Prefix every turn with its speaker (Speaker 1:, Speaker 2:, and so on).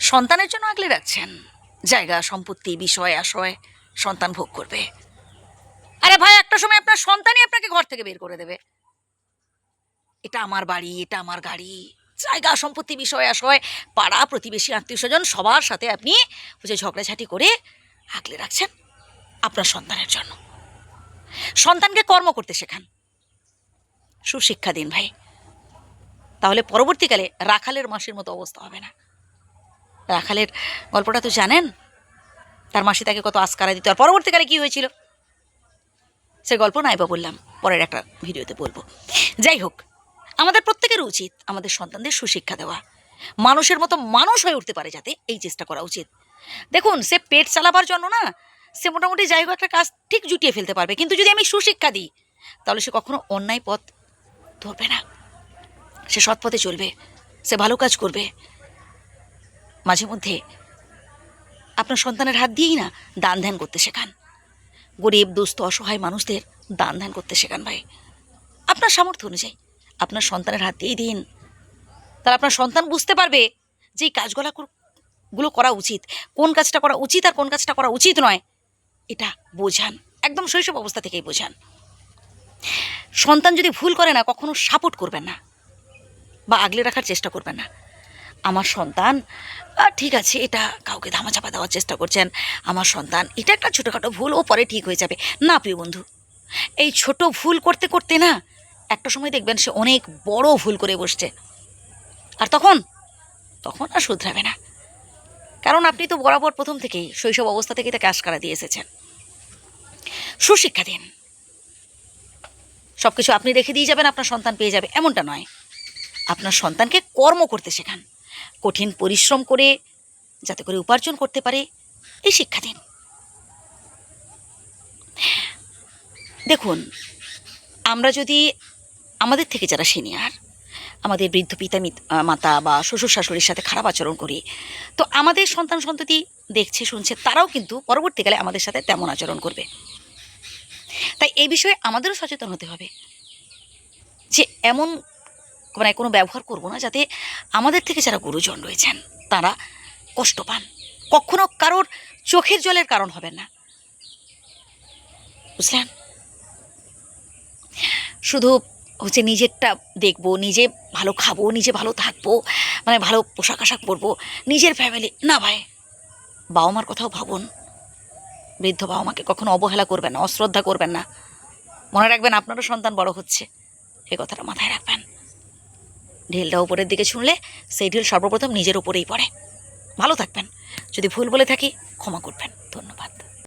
Speaker 1: সন্তানের জন্য আগলে রাখছেন। জায়গা, সম্পত্তি, বিষয় আশয় সন্তান ভোগ করবে। আরে ভাই, একটা সময় আপনার সন্তানই আপনাকে ঘর থেকে বের করে দেবে। এটা আমার বাড়ি, এটা আমার গাড়ি। জায়গা, সম্পত্তি, বিষয় আশয় পাড়া, প্রতিবেশী, আত্মীয় স্বজন, সবার সাথে আপনি বুঝে ঝগড়াঝাটি করে আগলে রাখছেন আপনার সন্তানের জন্য। সন্তানকে কর্ম করতে শেখান। সুশিক্ষা দিন ভাই। তাহলে পরবর্তীকালে রাখালের মাসের মতো অবস্থা হবে না। রাখালের গল্পটা তো জানেন? তার মাসি তাকে কত আস্কারা দিত। আর পরবর্তীকালে কী হয়েছিল? সে গল্প নাই বা বললাম। পরের একটা ভিডিওতে বলব। যাই হোক, আমাদের প্রত্যেকের উচিত আমাদের সন্তানদের সুশিক্ষা দেওয়া। মানুষের মতো মানুষ হয়ে উঠতে পারে যাতে এই চেষ্টা করা উচিত। দেখুন, সে পেট চালাবার জন্য না, সে মোটামুটি যাই হোক একটা কাজ ঠিক জুটিয়ে ফেলতে পারবে। কিন্তু যদি আমি সুশিক্ষা দিই, তাহলে সে কখনো অন্যায় পথ ধরবে না। সে সৎ পথে চলবে। সে ভালো কাজ করবে। মাঝে মধ্যে আপনার সন্তানের হাত দিয়েই না দান ধ্যান করতে শেখান। গরিব, দুস্থ, অসহায় মানুষদের দান ধ্যান করতে শেখান ভাই। আপনার সামর্থ্য অনুযায়ী আপনার সন্তানের হাত দিয়েই দিন। তাহলে আপনার সন্তান বুঝতে পারবে যে এই কাজগুলো গুলো করা উচিত। কোন কাজটা করা উচিত আর কোন কাজটা করা উচিত নয়, এটা বোঝান। একদম শৈশব অবস্থা থেকেই বোঝান। সন্তান যদি ভুল করে না, কখনো সাপোর্ট করবেন না বা আগলে রাখার চেষ্টা করবেন না। আমার সন্তান ঠিক আছে, এটা কাউকে ধামাচাপা দেওয়ার চেষ্টা করছেন। আমার সন্তান, এটা একটা ছোটোখাটো ভুল, ও পরে ঠিক হয়ে যাবে। না, প্রিয় বন্ধু, এই ছোট ভুল করতে করতে না, একটা সময় দেখবেন সে অনেক বড় ভুল করে বসছে। আর তখন তখন আর শুধরাবে না। কারণ আপনি তো বরাবর প্রথম থেকেই শৈশব অবস্থা থেকে তাকে আশকারা দিয়ে এসেছেন। সুশিক্ষা দিন। সব কিছু আপনি রেখে দিয়ে যাবেন, আপনার সন্তান পেয়ে যাবে, এমনটা নয়। আপনার সন্তানকে কর্ম করতে শেখান। কঠিন পরিশ্রম করে, যাতে করে উপার্জন করতে পারে, এই শিক্ষা দিন। দেখুন, আমরা যদি আমাদের থেকে যারা সিনিয়র, আমাদের বৃদ্ধ পিতা মাতা বা শ্বশুর শাশুড়ির সাথে খারাপ আচরণ করি, তো আমাদের সন্তান সন্ততি দেখছে, শুনছে, তারাও কিন্তু পরবর্তীকালে আমাদের সাথে তেমন আচরণ করবে। তাই এই বিষয়ে আমাদেরও সচেতন হতে হবে যে, এমন মানে কোনো ব্যবহার করব না, যাতে আমাদের থেকে যারা গুরুজন রয়েছেন, তারা কষ্ট পান। কখনো কারোর চোখের জলের কারণ হবেন না। বুঝলেন? শুধু হচ্ছে নিজেরটা দেখব, নিজে ভালো খাব, নিজে ভালো থাকব মানে ভালো পোশাক আশাক পরবো, নিজের ফ্যামিলি না ভাই বাবা মার কথাও ভাবুন। বৃদ্ধ বাবা মাকে কখনো অবহেলা করবেন না, অশ্রদ্ধা করবেন না। মনে রাখবেন আপনারও সন্তান বড় হচ্ছে। এ কথাটা মাথায় রাখবেন। ঢিলটা উপরের দিকে ছুঁড়লে সেই ঢিল সর্বপ্রথম নিজের উপরেই পড়ে। ভালো থাকবেন। যদি ভুল বলে থাকি ক্ষমা করবেন। ধন্যবাদ।